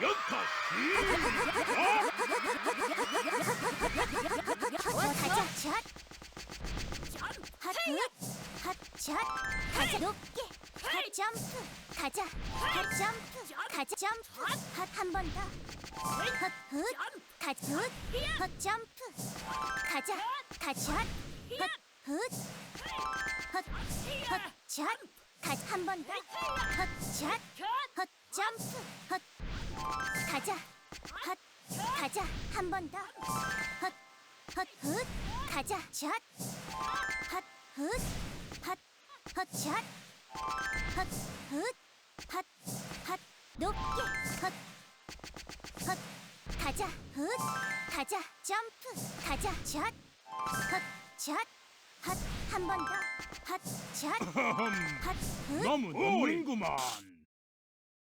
연타 좋아 가자 샷 핫굿 핫샷 가자 높게 핫 점프 가자 핫 점프 가자 점프 핫 한 번 더 헛굿 갓굿 헛 점프 가자 갓샷 헛굿 헛헛 샷 가자 한 번 더 헛 샷 헛 점프 헛 가자. 헛. 가자. 한 번 더. 헛. 헛굿 가자. 샷. 헛굿 헛. 헛 샷. 헛굿 헛헛. 높게. 헛 헛. 가자. 굿 가자. 점프. 가자. 샷. 헛 샷. 헛 한 번 더. 헛 샷. 헛굿 너무 너무인구만